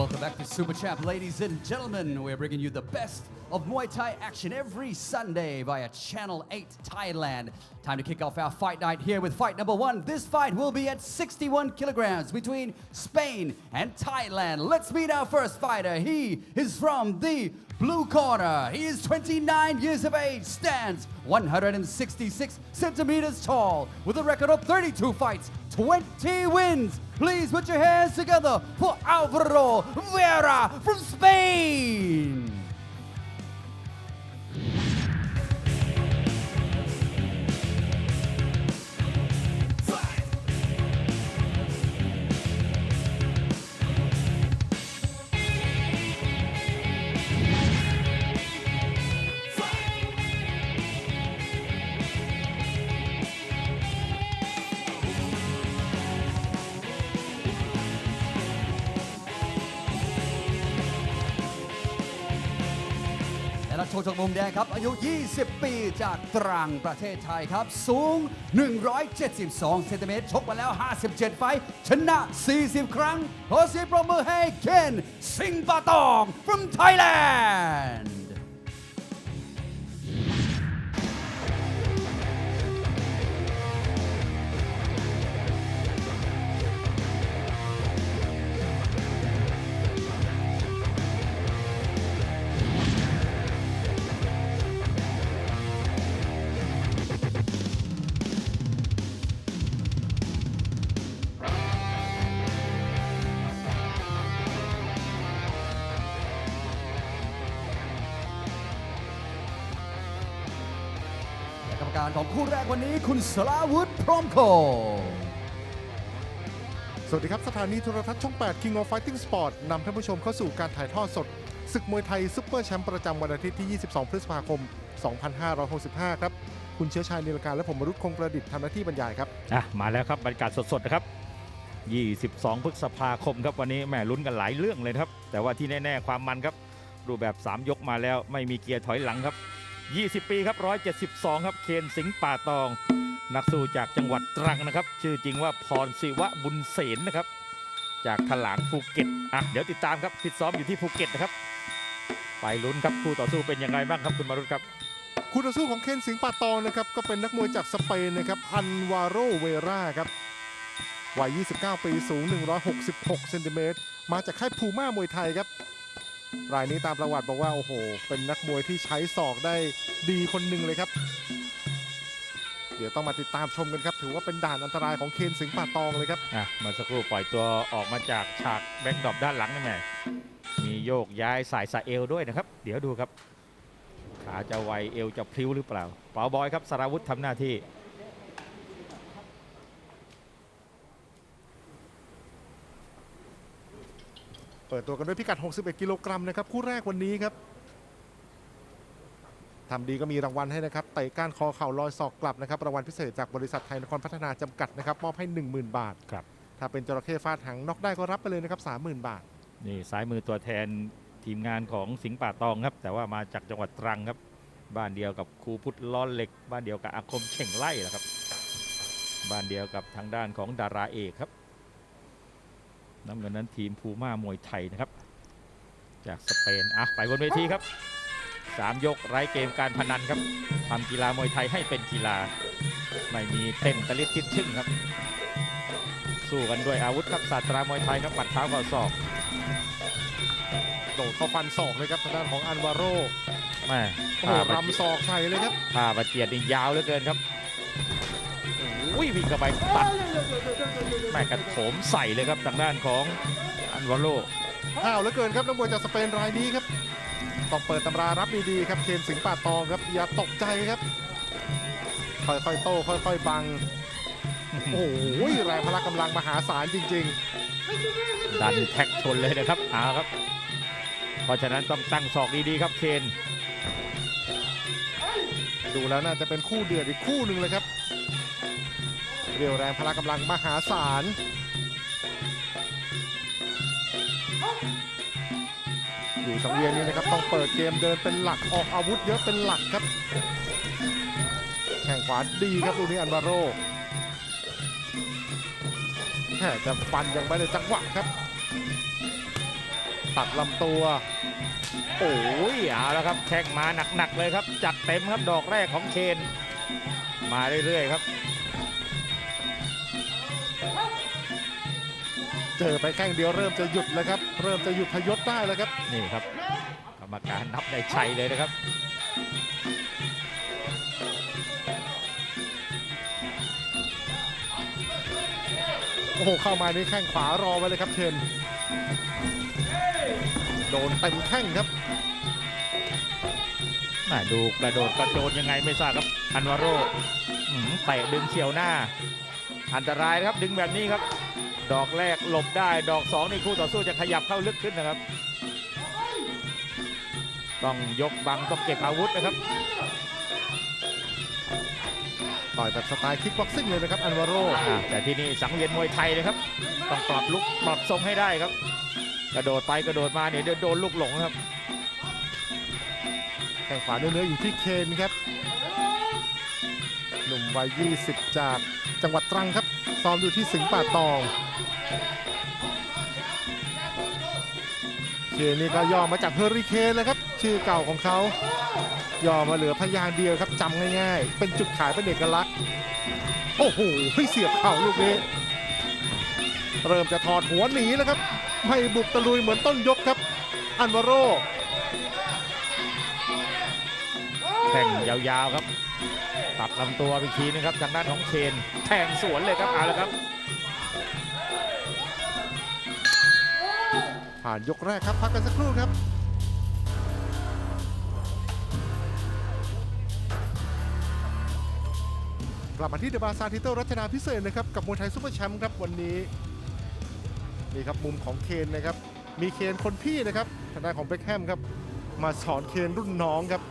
Welcome back to Super Champ, ladies and gentlemen. We're bringing you the best of Muay Thai action every Sunday via Channel 8 Thailand. Time to kick off our fight night here with fight number one. This fight will be at 61 kilograms between Spain and Thailand. Let's meet our first fighter. He is from the blue corner. He is 29 years of age, stands 166 centimeters tall, with a record of 32 fights, 20 wins. Please put your hands together for Alvaro Vera from Spain. และนักโชกจากมุมแดงครับ อายุ 20 ปีจากตรังประเทศไทยครับ สูง 172 เซนติเมตร ชกมาแล้ว 57 ไฟท์ชนะ 40 ครั้ง ขอเสียงปรบมือให้เคน สิงห์ปาตอง from Thailand กรรมการของคู่แรกวันนี้คุณสลาวุธพร้อมโคงสวัสดีครับ สถานีโทรทัศน์ช่อง 8 King of Fighting Sport นำท่านผู้ชมเข้าสู่การถ่ายทอดสด ศึกมวยไทยซุปเปอร์แชมป์ประจำวันอาทิตย์ที่ 22 พฤษภาคม 2565 ครับ คุณเชื้อชายนิลการและผมมรุตคงประดิษฐ์ทำหน้าที่บรรยายครับอะมาแล้วครับบรรยากาศสดๆนะครับ22 พฤษภาคมครับวันนี้แหม่ลุ้นกันหลายเรื่องเลยนะครับ แต่ว่าที่แน่ ๆ ความมันครับ รูปแบบ 3 ยกมาแล้วไม่มีเกียร์ถอยหลังครับ 20 ปีครับ 172 ครับ เคนสิงห์ป่าตอง นักสู้จากจังหวัดตรังนะครับ ชื่อจริงว่าพรศิวะบุญเสนนะครับ จากถลางภูเก็ต อะ เดี๋ยวติดตามครับฟิตซ้อมอยู่ที่ภูเก็ตนะครับ ไปลุ้นครับคู่ต่อสู้เป็นยังไงบ้างครับคุณมารุตครับ คู่ต่อสู้ของเคนสิงห์ปาตองนะครับ ก็เป็นนักมวยจากสเปนนะครับ อันวาโรเวราครับ วัย 29 ปี สูง 166 เซนติเมตร มาจากค่ายพูม่ามวยไทยครับ รายนี้ตามประวัติบอกว่าโอ้โห เป็นนักมวยที่ใช้ศอกได้ดีคนหนึ่งเลยครับ เดี๋ยวต้องมาติดตามชมกันครับ ถือว่าเป็นด่านอันตรายของเคนสิงห์ปาตองเลยครับ อะเมาสักครู่ปล่อยตัวออกมาจากฉากแบ็กดรอปด้านหลังนี่แหม่มีโยกย้ายสายสะเอวด้วยนะครับ เดี๋ยวดูครับ ขาจะไวเอวจะพลิ้วหรือเปล่าเปล่าบอยครับสราวุธทำหน้าที่ เปิดตัวกันด้วยพิกัด 61 กิโลกรัมนะครับคู่แรกวันนี้ครับทำดีก็มีรางวัลให้นะครับเตะก้านคอเข่าลอยศอกกลับนะครับรางวัลพิเศษจากบริษัทไทยนครพัฒนาจำกัดนะครับมอบให้ 10,000 บาทครับถ้าเป็นจระเข้ฟาดหางน็อกได้ก็รับไปเลยนะครับ30,000 บาท นี่ซ้ายมือตัวแทนทีมงานของสิงห์ป่าตองครับ แต่ว่ามาจากจังหวัดตรังครับ บ้านเดียวกับครูพุทธล้อเหล็ก บ้านเดียวกับอาคมเข่งไล่แหละครับ บ้านเดียวกับทางด้านของดาราเอกครับ น้ำเงินนั้นทีมภูม่ามวยไทยนะครับ จากสเปนอะไปบนเวทีครับสามยกไร้เกมการพนันครับทำกีฬามวยไทยให้เป็นกีฬา ไม่มีเต้นตะลิดติดชึ่งครับ สู้กันด้วยอาวุธครับศาสตรามวยไทยครับหมัดเท้าเข่าศอกโดดเข้าฟันศอกเลยครับทางด้านของอันวาโรแม่โอ้โหท่าประรำศอกใส่เลยครับท่าประเจียดนี่ยาวเหลือเกินครับโอ้ยวิ่งเข้าไปตัดแม่กระโถมใส่เลยครับทางด้านของอันวาโลห้าวเหลือเกินครับนักมวยจากสเปนรายนี้ครับต้องเปิดตำรารับดีๆครับเคนสิงห์ปาตองครับอย่าตกใจครับ ค่อยๆโต้ค่อยๆบังโอ้โหแรงพละกำลังมหาศาลจริง ๆ ดันแท็กชนเลยนะครับเอาครับ เพราะฉะนั้นต้องตั้งศอกดีๆครับเคนดูแล้วน่าจะเป็นคู่เดือดอีกคู่หนึ่งเลยครับ เรียวแรงพละกำลังมหาศาลอยู่สังเวียนนี้นะครับต้องเปิดเกมเดินเป็นหลักออกอาวุธเยอะเป็นหลักครับแข่งขวาดีครับลูกนี้อันวาโรแหมจะฟันยังไม่ได้จังหวะครับ ตัดลำตัว โอ้ยเอาแล้วครับแข้งมาหนักๆเลยครับ จัดเต็มครับดอกแรกของเคนมาเรื่อยๆครับ เจอไปแข้งเดียวเริ่มจะหยุดแล้วครับ เริ่มจะหยุดพยศได้แล้วครับนี่ครับกรรมการนับในชัยเลยนะครับโอ้โหเข้ามานี่แข้งขวารอไว้เลยครับเคนโดนเต็มแข้งครับแม่ดูกระโดดกระโจนยังไงไม่ทราบครับอันวาโรอืมเตะดึงเฉียวหน้า อันตรายนะครับดึงแบบนี้ครับ ดอกแรกหลบได้ ดอกสองนี่คู่ต่อสู้จะขยับเข้าลึกขึ้นนะครับ ต้องยกบังต้องเก็บอาวุธนะครับ ต่อยแบบสไตล์คิกบ็อกซิ่งเลยนะครับอันวาโรอ่าแต่ที่นี่สังเวียนมวยไทยนะครับ ต้องปรับลุกปรับทรงให้ได้ครับ กระโดดไปกระโดดมาเนี่ยเดี๋ยวโดนลูกหลงครับ แข้งขวาเนื้อๆอยู่ที่เคนครับ หนุ่มวัย 20 จากจังหวัดตรังครับ ซ้อมอยู่ที่สิงห์ป่าตองเคนนี่ก็ย่อมาจากเฮอริเคนเลยครับ ชื่อเก่าของเขาย่อมาเหลือพยางเดียวครับจำง่ายๆ เป็นจุดขายเป็นเอกลักษณ์ โอ้โหเสียบเข่าลูกนี้ เริ่มจะถอดหัวหนีแล้วครับ ไม่บุกตะลุยเหมือนต้นยกครับ อันวาโรแข่งยาวๆครับ ตัดลำตัวไปอีกทีนึงครับทางด้านของเคนแทงสวนเลยครับเอาละครับ ผ่านยกแรกครับ พักกันสักครู่ครับ กลับมาที่เดอะบาซาร์ทิเตอร์รัชนาพิเศษนะครับ กับมวยไทยซุปเปอร์แชมป์ครับวันนี้ นี่ครับมุมของเคนนะครับ มีเคนคนพี่นะครับทางด้านของเบคแฮมครับ มาสอนเคนรุ่นน้องครับ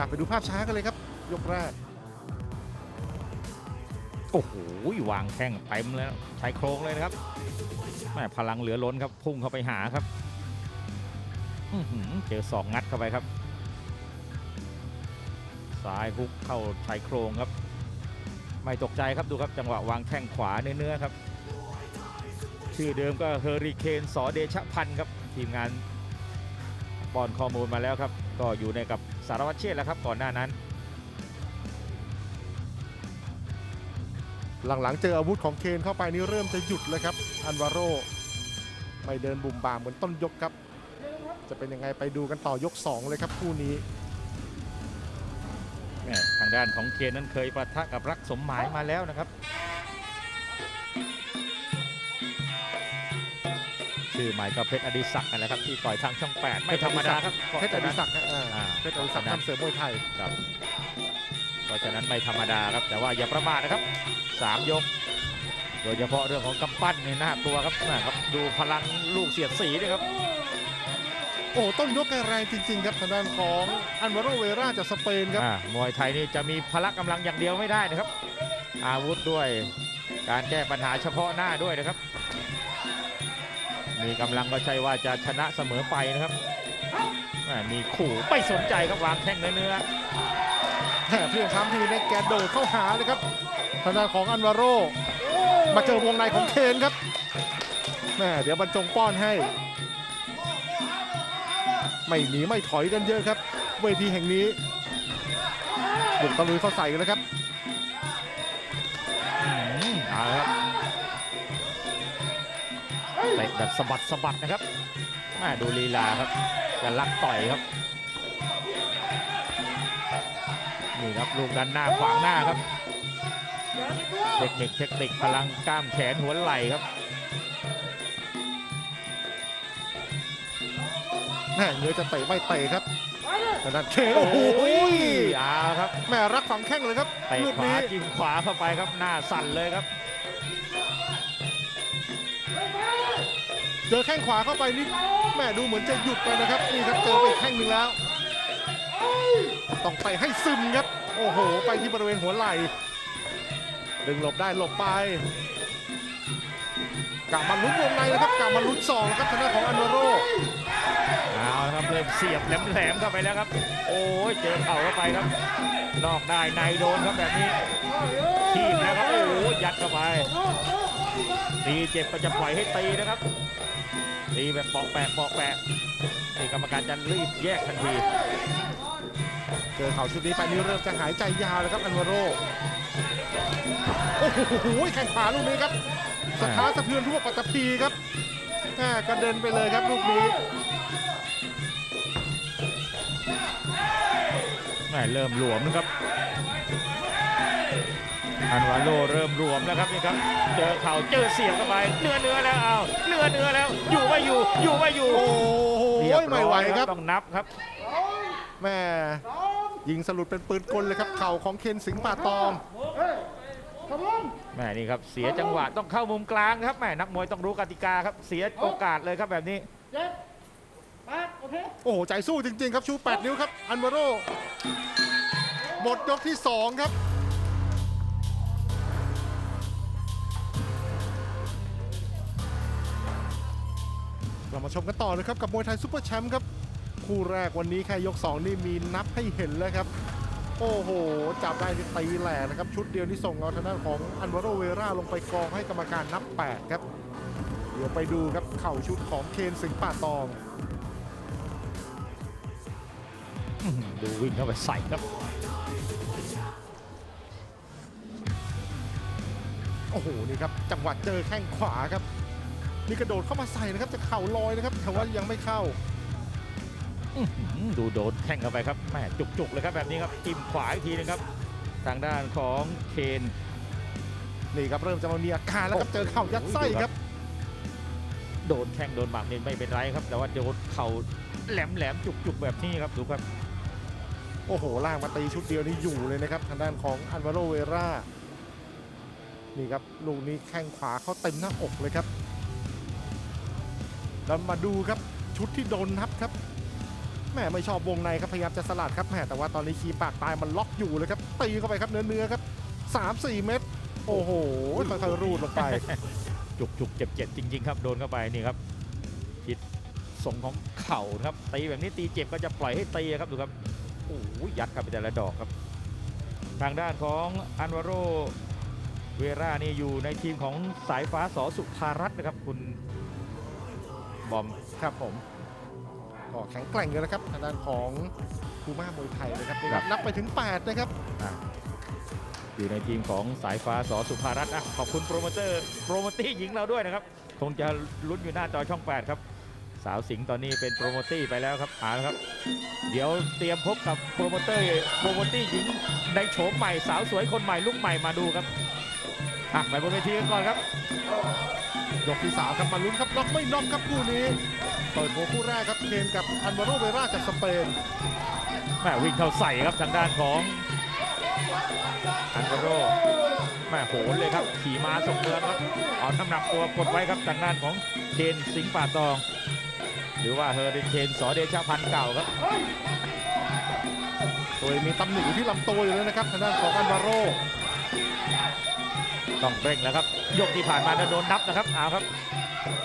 อะไปดูภาพช้ากันเลยครับ ยกแรก โอ้โหวางแข้งเต็มแล้วชายโครงเลยนะครับแม่พลังเหลือล้นครับ พุ่งเข้าไปหาครับเจอศอกงัดเข้าไปครับซ้ายฮุกเข้าชายโครงครับ ไม่ตกใจครับดูครับจังหวะวางแข้งขวาเนื้อๆครับ ชื่อเดิมก็เฮอริเคนสอเดชพันธ์ครับ ทีมงานป้อนข้อมูลมาแล้วครับ ก็อยู่ในกับ สารวัตรเชษฐ์แล้วครับก่อนหน้านั้น หลังๆ เจออาวุธของเคนเข้าไปนี่เริ่มจะหยุดแล้วครับ อันวาโรไม่เดินบุ่มบามเหมือนต้นยกครับ จะเป็นยังไงไปดูกันต่อยก 2 เลยครับคู่นี้แม่ทางด้านของเคนนั้นเคยปะทะกับรักสมหมายมาแล้วนะครับ ชื่อใหม่ก็เพชรอดิศักดิ์นั่นแหละครับที่ต่อยทางช่อง8ไม่ธรรมดาครับเพชรอดิศักดิ์นะอ่าอ่า เพชรอดิศักดิ์ทำเสริมมวยไทย ครับเพราะฉะนั้นไม่ธรรมดาครับ แต่ว่าอย่าประมาทนะครับ3ยก โดยเฉพาะเรื่องของกำปั้นนี่น่ากลัวครับนะครับ ดูพลังลูกเสียดสีด้วยครับ โอ้ต้นยกแกแรงจริง ๆ ครับทางด้านของอันวาโรเวราจากสเปนครับ อ่ามวยไทยนี่จะมีพละกำลังอย่างเดียวไม่ได้นะครับ อาวุธด้วยการแก้ปัญหาเฉพาะหน้าด้วยนะครับ มีกำลังก็ใช่ว่าจะชนะเสมอไปนะครับแม่มีขู่ไม่สนใจครับวางแข้งเนื้อแถมเพียงทำทีในแกโดดเข้าหาเลยครับทางด้านของอันวาโรมาเจอวงในของเคนครับแม่เดี๋ยวบรรจงป้อนให้ ไม่หนีไม่ถอยกันเยอะครับ เวทีแห่งนี้บุกตะลุยเข้าใส่กันแล้วครับๆอืมเอาละครับ เตะแบบสะบัดสะบัดนะครับแม่ดูลีลาครับจะลักต่อยครับนี่ครับลูกดันหน้าขวางหน้าครับ เทคนิคเทคนิคพลังกล้ามแขนหัวไหล่ครับแม่เนื้อจะเตะไม่เตะครับทางด้านเคนโอ้โอ้โหโหเอาครับแม่รักฝังแข้งเลยครับเตะลูกขวานี้จิ้มขวาเข้าไปครับหน้าสั่นเลยครับ เจอแข้งขวาเข้าไปนี่แม่ดูเหมือนจะหยุดไปนะครับนี่ครับเจอไปอีกแข้งหนึ่งแล้ว ต้องเตะให้ซึมครับ โอ้โห ไปที่บริเวณหัวไหล่ดึงหลบได้หลบไปกลับมาลุ้นวงในนะครับกลับมาลุ้นสองครับทางด้านของอันโนโรเอาละครับเริ่มเสียบแหลมๆเข้าไปแล้วครับ โอ้ยเจอเข่าเข้าไปครับนอกได้ในโดนครับแบบนี้ทีบแล้วครับโอ้โหยัดเข้าไปตีเจ็บก็จะปล่อยให้ตีนะครับ ตีแบบปอกแปะปอกแปะนี่กรรมการจะรีบแยกทันทีเจอเข่าชุดนี้ไปนี่เริ่มจะหายใจยาวแล้วครับอันวาโรโอ้โหแข้งขวาลูกนี้ครับสถานสะเทือนทั่วปัตตภีครับแม่กระเด็นไปเลยครับลูกนี้แม่เริ่มหลวมนะครับ อันวาโลเริ่มรวมแล้วครับนี่ครับ เจอเข่าเจอเสียบเข้าไปเนื้อเนื้อแล้วเอาเนื้อเนื้อแล้ว อยู่ไม่อยู่ อยู่ไม่อยู่โอ้โหเรียบไม่ไหวครับต้องนับครับแม่ยิงสลุดเป็นปืนกลเลยครับ เข่าของเคนสิงห์ป่าตองแม่นี่ครับเสียจังหวะต้องเข้ามุมกลางครับแม่นักมวยต้องรู้กติกาครับเสียโอกาสเลยครับแบบนี้โอ้โหใจสู้จริง ๆ ครับชู8นิ้วครับอันวาโรหมดยกที่ 2 ครับ เรามาชมกันต่อนะครับกับมวยไทยซุปเปอร์แชมป์ครับ คู่แรกวันนี้แค่ยก 2 นี่มีนับให้เห็นแล้วครับ โอ้โห จับได้นี่ตีแหลกนะครับ ชุดเดียวนี่ส่งเอาทางด้านของอันวาโรเวราลงไปกองให้กรรมการนับ 8 ครับ เดี๋ยวไปดูครับเข่าชุดของเคนสิงห์ป่าตองอื้อหือดูวิ่งเข้าไปใส่ครับโอ้โห นี่ครับ จังหวะเจอแข้งขวาครับ นี่กระโดดเข้ามาใส่นะครับจะเข่าลอยนะครับแต่ว่ายังไม่เข้าอื้อหือดูโดนแข่งเข้าไปครับแม่จุกๆเลยครับแบบนี้ครับจิ้มขวาอีกทีนึงครับ ทางด้านของเคนนี่ครับเริ่มจะมามีอาการแล้วครับเจอเข่ายัดไส้ครับ โดนแข้งโดนหมักนี่ไม่เป็นไรครับ แต่ว่าโดนเข่าแหลมๆจุกๆแบบนี้ครับดูครับโอ้โหล่างมาตีชุดเดียวนี่อยู่เลยนะครับทางด้านของอันวาโรเวรานี่ครับลูกนี้แข้งขวาเข้าเต็มหน้าอกเลยครับ แล้วมาดูครับชุดที่โดนนับครับแม่ไม่ชอบวงในครับพยายามจะสลัดครับแม่แต่ว่าตอนนี้คีปากตายมันล็อกอยู่เลยครับตีเข้าไปครับเนื้อเนื้อๆครับสามสี่เม็ดโอ้โหค่อยๆรูดลงไป จุกจุกเจ็บเจ็บๆจริง ๆ ครับโดนเข้าไปนี่ครับพิษสงของเข่าครับตีแบบนี้ตีเจ็บก็จะปล่อยให้ตีครับดูครับโอ้ยัดเข้าไปแต่ละดอกครับ ทางด้านของอันวาโรเวรานี่อยู่ในทีมของสายฟ้าสอสุภารัตน์นะครับคุณ บอมครับผมก็แข็งแกร่งเลยนะครับทางด้านของคูม่ามวยไทยนะครับนี่คครัรับบนับไปถึง 8 นะครับ อยู่ในทีมของสายฟ้าสอสุภารัตน์อะขอบคุณโปรโมเตอร์โปรโมตี้หญิงเราด้วยนะครับ คงจะลุ้นอยู่หน้าจอช่อง 8 ครับ สาวสิงห์ตอนนี้เป็นโปรโมตี้ไปแล้วครับเอาละครับ เดี๋ยวเตรียมพบกับโปรโมเตอร์โปรโมตี้หญิงในโฉมใหม่สาวสวยคนใหม่ลุกใหม่มาดูครับอะไปบนเวทีกันก่อนครับ ยกที่3ครับมาลุ้นครับน็อกไม่น็อกครับคู่นี้เปิดหัวคู่แรกครับเคนกับอันวาโรเวราจากสเปนแม่วิ่งเข้าใส่ครับทางด้านของอันโกโรแม่โหนเลยครับ ขี่ม้าส่งเมืองครับเอาน้ำหนักตัวกดไว้ครับทางด้านของเคนสิงห์ป่าตอง หรือว่าเฮอริเคนสอเดชะพันธ์เก่าครับโดยมีตำหนิอยู่ที่ลำตัวอยู่เลยนะครับทางด้านของอันวาโร ต้องเร่งแล้วครับยกที่ผ่านมาจะโดนนับนะครับเอาครับ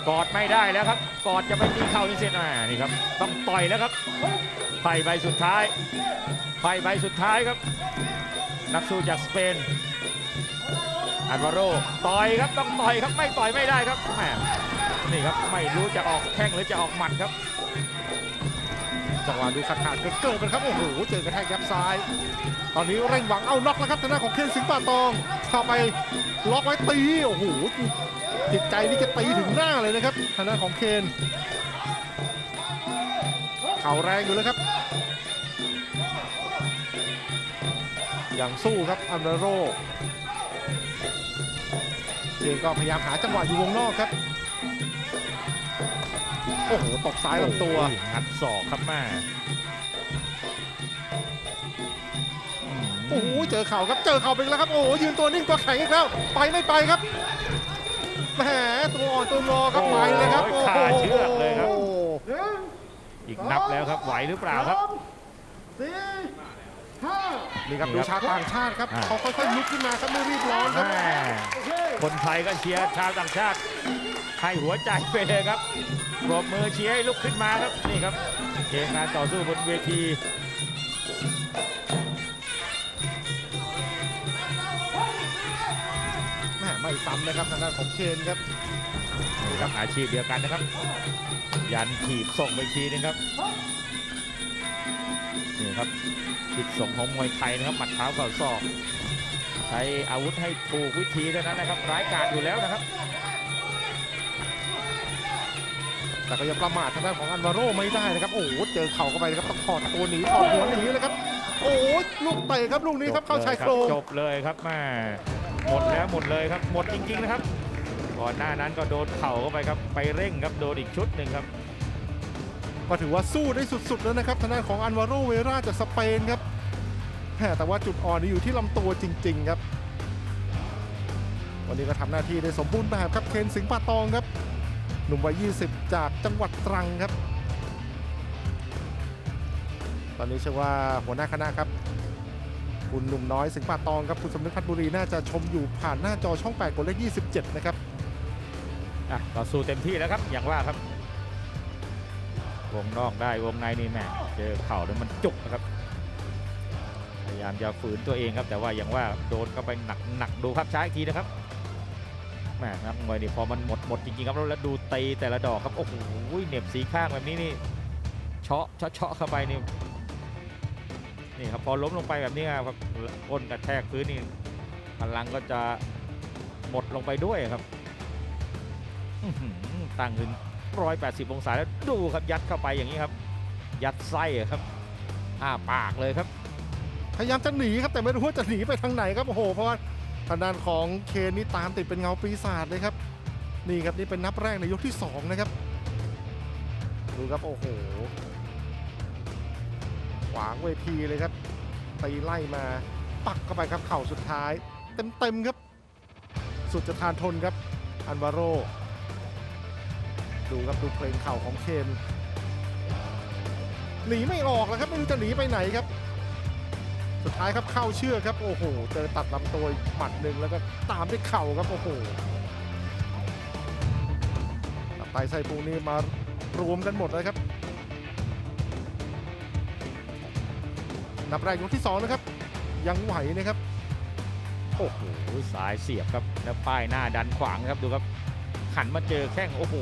กอดไม่ได้แล้วครับ กอดจะไปตีเข่านี่เสร็จอ่านี่ครับ ต้องต่อยแล้วครับไฟใบสุดท้ายไฟใบสุดท้ายครับ นักสู้จากสเปนอันวาโรต่อยครับต้องต่อยครับไม่ต่อยไม่ได้ครับแหมนี่ครับไม่รู้จะออกแข้งหรือจะออกหมัดครับ จังหวะดูขาดขาดเกิดๆกันครับโอ้โหเจอกระแทกยับซ้าย ตอนนี้เร่งหวังเอาน็อกแล้วครับทางด้านของเคนสิงป่าตองเข้าไปล็อกไว้ตีโอ้โหจิตใจนี่จะตีถึงหน้าเลยนะครับทางด้านของเคนเข่าแรงอยู่เลยครับยังสู้ครับอันเดโรเคนก็พยายามหาจังหวะอยู่วงนอกครับ โอ้โหตกซ้ายลำตัวโอ้ยงัดศอกครับแม่โอ้โหเจอเข่าครับเจอเข่าไปอีกแล้วครับโอ้โหยืนตัวนิ่งตัวแข็งอีกแล้วไปไม่ไปครับแหมตัวอ่อนตัวงอครับไปเลยครับโอ้โอ้ยโหขาเชือกเลยครับอีกนับแล้วครับไหวหรือเปล่าครับนี่ครับนี่ดูครับชาวต่างชาติครับอ่าเขาค่อยๆลุกขึ้นมาครับไม่รีบร้อนครับแม่คนไทยก็เชียร์ชาวต่างชาติ ให้หัวใจไปเลยครับปรบมือเชียร์ให้ลุกขึ้นมาครับนี่ครับเกมการต่อสู้บนเวทีแหมไม่ซ้ำนะครับทางด้านของเคนครับนี่ครับอาชีพเดียวกันนะครับ ยันถีบส่งไปอีกทีนึงครับนี่ครับทิศส่งของมวยไทยนะครับหมัดเท้าเข่าศอกใช้อาวุธให้ถูกวิธีเท่านั้นนะครับร้ายกาจอยู่แล้วนะครับ แต่ก็ยังประมาททางด้านของอันวาโรไม่ได้นะครับ โอ้โหเจอเข่าเข้าไปนะครับต้องถอดตัวหนีถอดหัวหนีเลยครับ โอ้โหลูกเตะครับลูกนี้ครับเข้าชายโครงจบเลยครับแม่หมดแล้วหมดเลยครับ หมดจริงๆนะครับ ก่อนหน้านั้นก็โดนเข่าเข้าไปครับไปเร่งครับโดนอีกชุดหนึ่งครับก็ถือว่าสู้ได้สุดๆแล้วนะครับทางด้านของอันวาโรเวราจากสเปนครับแหม่แต่ว่าจุดอ่อนนี่อยู่ที่ลำตัวจริง ๆ ครับ วันนี้ก็ทำหน้าที่ได้สมบูรณ์แบบครับเคนสิงห์ปาตองครับ หนุ่มวัย 20 จากจังหวัดตรังครับ ตอนนี้เชื่อว่าหัวหน้าคณะครับ คุณหนุ่มน้อยสิงห์ปาตองครับ คุณสมนึกพัฒบุรีน่าจะชมอยู่ผ่านหน้าจอช่อง 8กดเลข 27 นะครับอะก็สู้เต็มที่แล้วครับ อย่างว่าครับ วงนอกได้วงในนี่แม่เจอเข่าแล้วมันจุกนะครับ พยายามจะฝืนตัวเองครับ แต่ว่าอย่างว่าโดนเข้าไปหนักหนักดูภาพช้าอีกทีนะครับ แม่นักมวยนี่พอมันหมดหมดจริงๆครับแล้วดูตีแต่ละดอกครับโอ้โหเหน็บสีข้างแบบนี้นี่เชาะเชาะเชาะเข้าไปนี่นี่ครับพอล้มลงไปแบบนี้ครับก้นกระแทกพื้นนี่พลังก็จะหมดลงไปด้วยครับอื้อหือตั้งขึ้น180 องศาแล้วดูครับยัดเข้าไปอย่างนี้ครับ ยัดไส้ครับอ้าปากเลยครับ พยายามจะหนีครับแต่ไม่รู้ว่าจะหนีไปทางไหนครับโอ้โหเพราะว่า ทางด้านของเคนนี่ตามติดเป็นเงาปีศาจเลยครับ นี่ครับนี่เป็นนับแรกในยกที่ 2 นะครับ ดูครับโอ้โหขวางเวทีเลยครับตีไล่มาปักเข้าไปครับเข่าสุดท้าย เต็มๆครับ สุดจะทานทนครับอันวาโรดูครับดูเพลงเข่าของเคนหนีไม่ออกแล้วครับไม่รู้จะหนีไปไหนครับ สุดท้ายครับเข้าเชื่อกครับโอ้โหเจอตัดลำตัวหมัดหนึ่งแล้วก็ตามด้วยเข่าครับโอ้โหไตไส้พุงนี่มารวมกันหมดเลยครับนับแรกยกที่สองนะครับ ยังไหวนะครับ โอ้โหสายเสียบครับแล้วป้ายหน้าดันขวางครับดูครับหันมาเจอแข้งโอ้โห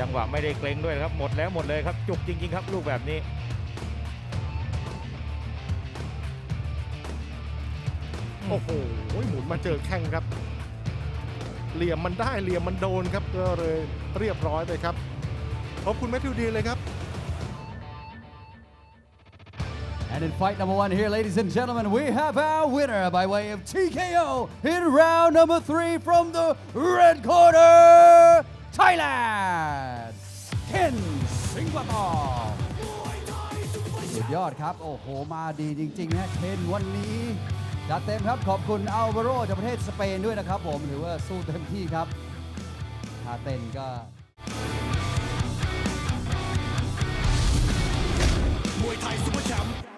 จังหวะไม่ได้เกรงด้วยครับ หมดแล้วหมดเลยครับ จุกจริง ๆ ครับ ลูกแบบนี้ โอ้โหหมุนมาเจอแข้งครับ เหลี่ยมมันได้เหลี่ยมมันโดนครับก็เลยเรียบร้อยไปครับขอบคุณแมทธิวดีเลยครับ And in fight number one here, ladies and gentlemen, we have our winner by way of TKO in round number three from the red corner, Thailand, Ken Singapore สุดยอดครับ โอ้โห มาดีจริงๆนะเคนวันนี้ จัดเต็มครับขอบคุณอัลวาโรจากประเทศสเปนด้วยนะครับผมหรือว่าสู้เต็มที่ครับท่าเต้นก็ มวยไทยซุปเปอร์แชมป์